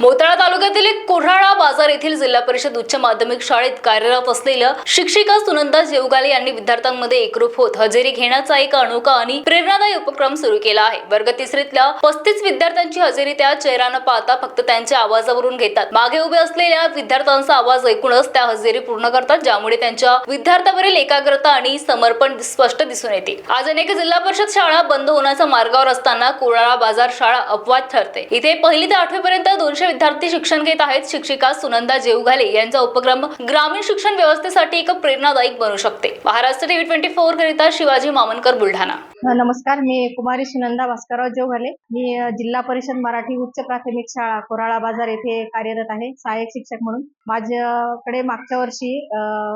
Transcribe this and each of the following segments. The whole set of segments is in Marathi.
मोताळा तालुक्यातील कोऱ्हाळा बाजार येथील जिल्हा परिषद उच्च माध्यमिक शाळेत कार्यरत असलेल्या शिक्षिका सुनंदा जेवगाले यांनी विद्यार्थ्यांमध्ये एकरूप होत हजेरी घेण्याचा एक अनोखा आणि प्रेरणादायी उपक्रम सुरू केला आहे. वर्ग तिसरीतल्या पस्तीस विद्यार्थ्यांची हजेरी त्या चेहऱ्यानं पाहता फक्त त्यांच्या आवाजावरून घेतात. मागे उभे असलेल्या विद्यार्थ्यांचा आवाज ऐकूनच त्या हजेरी पूर्ण करतात ज्यामुळे त्यांच्या विद्यार्थ्यावरील एकाग्रता आणि समर्पण स्पष्ट दिसून येते. आज अनेक जिल्हा परिषद शाळा बंद होण्याच्या मार्गावर असताना कोराळा बाजार शाळा अपवाद ठरते. इथे पहिली ते आठवी पर्यंत दोनशे विद्यार्थी शिक्षण घेत आहेत. शिक्षिका सुनंदा जेवघाले यांचा उपक्रम ग्रामीण शिक्षण व्यवस्थेसाठी एक प्रेरणादायक बनू शकते. महाराष्ट्र टीव्ही ट्वेंटी फोर करिता शिवाजी मामनकर बुलढाणा. नमस्कार. मी कुमारी सुनंदा भास्करराव जेवघाले. मी जिल्हा परिषद मराठी उच्च प्राथमिक शाळा कोराळा बाजार येथे कार्यरत आहे. सहाय्यक शिक्षक म्हणून. माझ्याकडे मागच्या वर्षी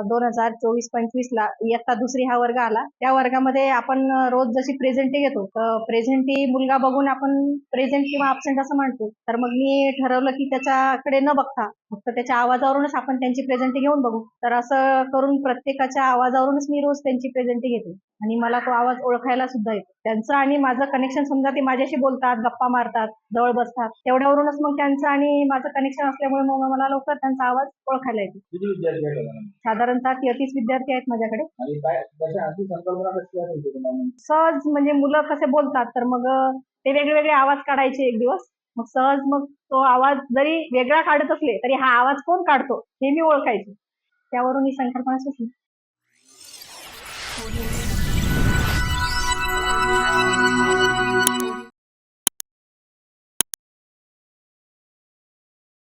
दोन हजार चोवीस पंचवीस ला इयत्ता दुसरी हा वर्ग आला. त्या वर्गामध्ये आपण रोज जशी प्रेझेंटी घेतो तर प्रेझेंटी मुलगा बघून आपण प्रेझेंट किंवा अब्सेंट असं म्हणतो. तर मग मी ठरवलं की त्याच्याकडे न बघता फक्त त्याच्या आवाजावरूनच आपण त्यांची प्रेझेंटी घेऊन बघू. तर असं करून प्रत्येकाच्या आवाजावरूनच मी रोज त्यांची प्रेझेंटी घेते. आणि मला तो आवाज ओळखायला सुद्धा येतो. त्यांचं आणि माझं कनेक्शन समजा ते माझ्याशी बोलतात गप्पा मारतात जवळ बसतात तेवढ्यावरूनच मग त्यांचं आणि माझं कनेक्शन असल्यामुळे मग मला लवकर त्यांचा आवाज ओळखायला येतो. किती विद्यार्थी? साधारणतः तेहतीस विद्यार्थी आहेत माझ्याकडे. आणि काय कशा अशी संकल्पना कशी आहे तुमची तुम्हाला? सहज म्हणजे मुलं कसे बोलतात तर मग ते वेगळे वेगळे आवाज काढायचे एक दिवस. मग सहज मग तो आवाज जरी वेगळा काढत असले तरी हा आवाज कोण काढतो हे मी ओळखायचे. त्यावरून ही संकल्पना सुचली